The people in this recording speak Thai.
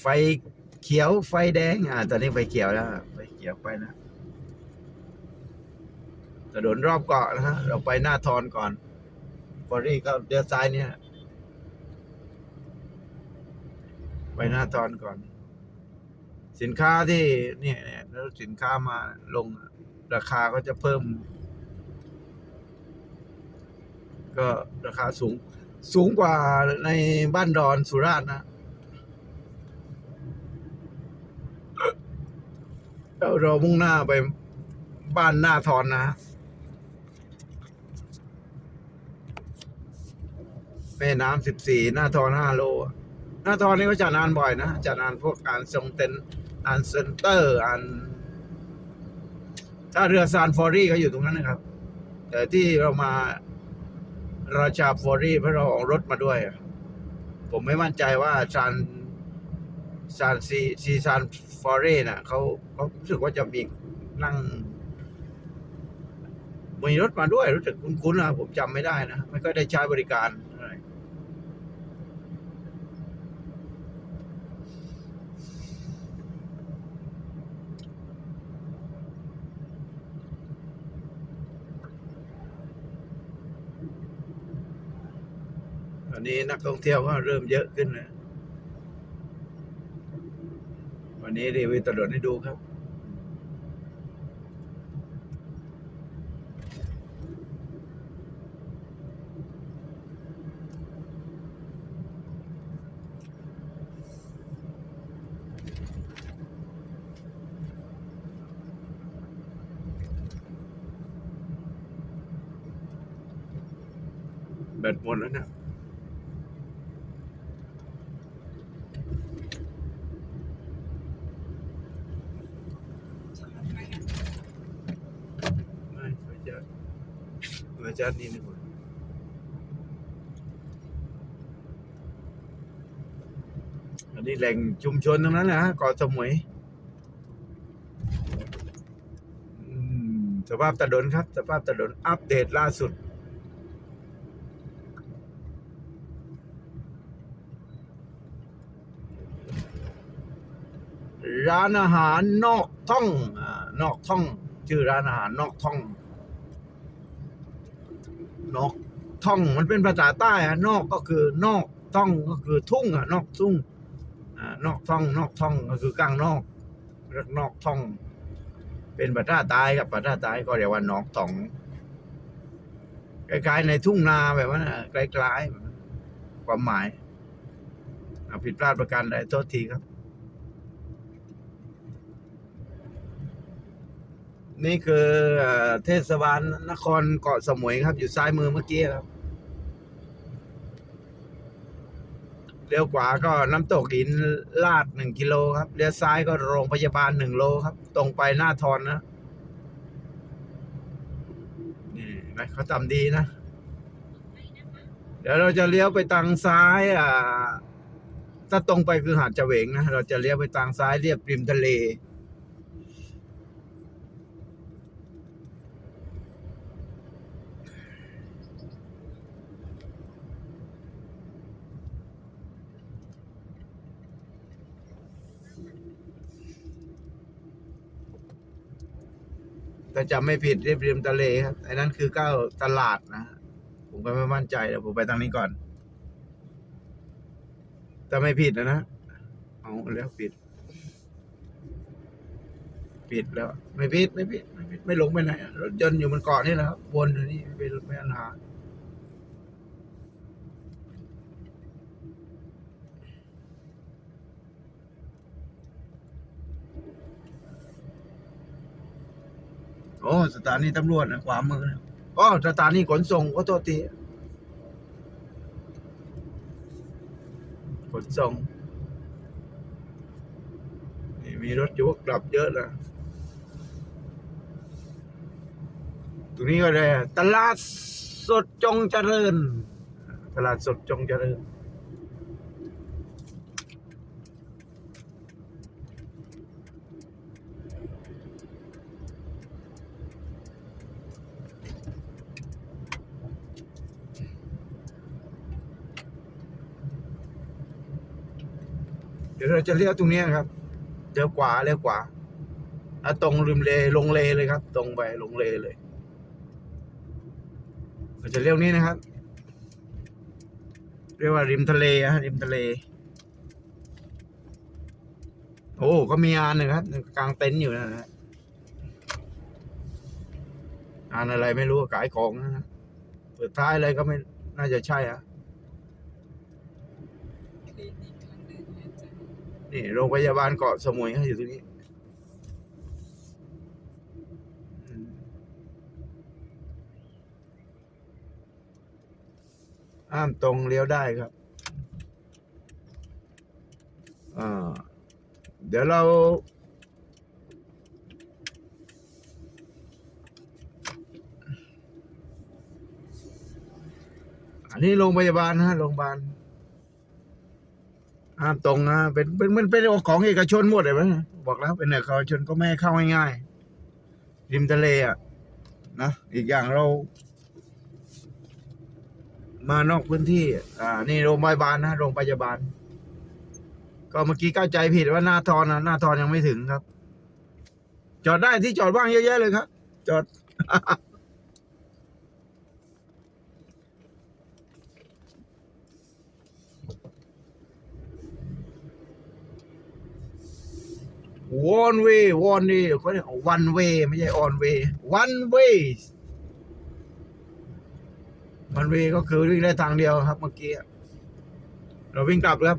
ไฟเขียวไฟแดง อ่า ตอนนี้ไฟเขียวแล้วไฟเขียวไปนะถนนรอบเกาะนะฮะ เราไปหน้าทอนก่อนฟอรี่ก็เลี้ยวซ้ายเนี่ย ไปหน้าทอนก่อน สินค้าที่เนี่ยเนี่ยแล้วสินค้ามาลงราคาก็จะเพิ่ม ก็ราคาสูง สูงกว่าในบ้านดอนสุราษฎร์นะ เราเรามุ่งหน้าไปบ้านหน้าทอนนะ แม่น้ำสิบสี่หน้าทอนห้าโล หน้าทอนนี่ก็จัดงานบ่อยนะจัดงานพวกการทรงเต็นท์อันเซ็นเตอร์อัน ถ้าเรือซานฟอรี่ก็อยู่ตรงนั้นนะครับ แต่ที่เรามาราชาฟอรี่เพราะเราออกรถมาด้วย ผมไม่มั่นใจว่าซาน ซานซีซีซานฟอรี่น่ะเขาเขารู้สึกว่าจะมีนั่งมีรถมาด้วยรู้สึกคุ้นๆนะผมจำไม่ได้นะไม่ค่อยได้ใช้บริการอะไรตอนนี้นักท่องเที่ยวก็เริ่มเยอะขึ้นนะ วันนี้รีวิวถนนให้ดูครับ แบตหมดแล้วนะ ไม่ไฟจัดไฟจัดนี่นี่หมดอันนี้แหล่งชุมชนตรงนั้นนะฮะเกาะสมุยสภาพถนนครับ สภาพถนนอัปเดตล่าสุด ร้านอาหารนอกท่องอานอกท่อง ชื่อร้านอาหารนอกท่อง นอกท่องมันเป็นภาษาใต้อะนอกก็คือนอกท่องก็คือทุ่งอะนอกทุ่งอ่านอกท่อง นอกท่องก็คือกลางนอกเรียกนอกท่อง เป็นภาษาใต้กับภาษาใต้ก็เรียกว่านอกท่องคล้ายๆในทุ่งนาแบบว่านะคล้ายๆความหมายผิดพลาดประการใดโทษทีครับ นี่คือเทศบาลนครเกาะสมุยครับ อยู่ซ้ายมือเมื่อกี้ครับเลี้ยวขวาก็น้ำตกหินลาดหนึ่งกิโลครับเลี้ยวซ้ายก็โรงพยาบาลหนึ่งโลครับ ตรงไปหน้าทอนนะนี่นไหมเขาทำดีนะ เดี๋ยวเราจะเลี้ยวไปทางซ้ายอ่าถ้าตรงไปคือหาดเฉวงนะเราจะเลี้ยวไปทางซ้ายเรียบริมทะเล ถ้าจำไม่ผิดเรียบริมทะเลครับไอ้นั่นคือก้าวตลาดนะ ผมก็ไม่มั่นใจเดี๋ยวผมไปทางนี้ก่อนแต่ไม่ผิดนะนะเอาแล้วผิด ผิดแล้ว ไม่ผิดไม่ผิดไม่ผิดไม่หลงไปไหนรถยนต์อยู่บนเกาะนี่แหละครับวนอยู่นี่ไม่ไม่อันหา โอ้ สถานีตำรวจนะขวามือนะอ๋อสถานีขนส่งก็ตัวทีขนส่งนี่มีรถยกกลับเยอะนะตรงนี้ก็เลยตลาดสดจงเจริญ ตลาดสดจงเจริญ เดี๋ยวเราจะเลี้ยวตรงนี้ครับเดี๋ยวขวาเลี้ยวขวาตรงริมเลลงเลเลยครับ ตรงไปลงเลเลยเราจะเลี้ยวนี้นะครับ เรียกว่าริมทะเลอะฮะริมทะเล โอ้ก็มีอานหนึ่งครับกลางเต็นท์อยู่นะฮะอานอะไรไม่รู้ขายของนะฮะเปิดท้ายเลยก็ไม่น่าจะใช่อะ คลินิกทางเดินหายใจ นี่โรงพยาบาลเกาะสมุยเขาอยู่ตรงนี้อ้ามตรงเลี้ยวได้ครับเดี๋ยวเรา อันนี้โรงพยาบาลนะฮะโรงพยาบาล ห้ามตรงนะเป็นเป็นมันเป็นของเอกชนหมดเลยมั้งบอกแล้วเป็นเอกชนก็ไม่ให้เข้าง่ายๆริมทะเลอะนะอีกอย่างเรา มานอกพื้นที่ อ่า นี่โรงพยาบาลนะโรงพยาบาล ก็เมื่อกี้เข้าใจผิดว่าหน้าทอนนะหน้าทอนยังไม่ถึงครับ จอดได้ที่จอดว่างเยอะแยะเลยครับ จอด one way one way เขาเรียกวันเวไม่ใช่ on way One way One way ก็คือวิ่งได้ทางเดียวครับเมื่อกี้ เราวิ่งกลับครับ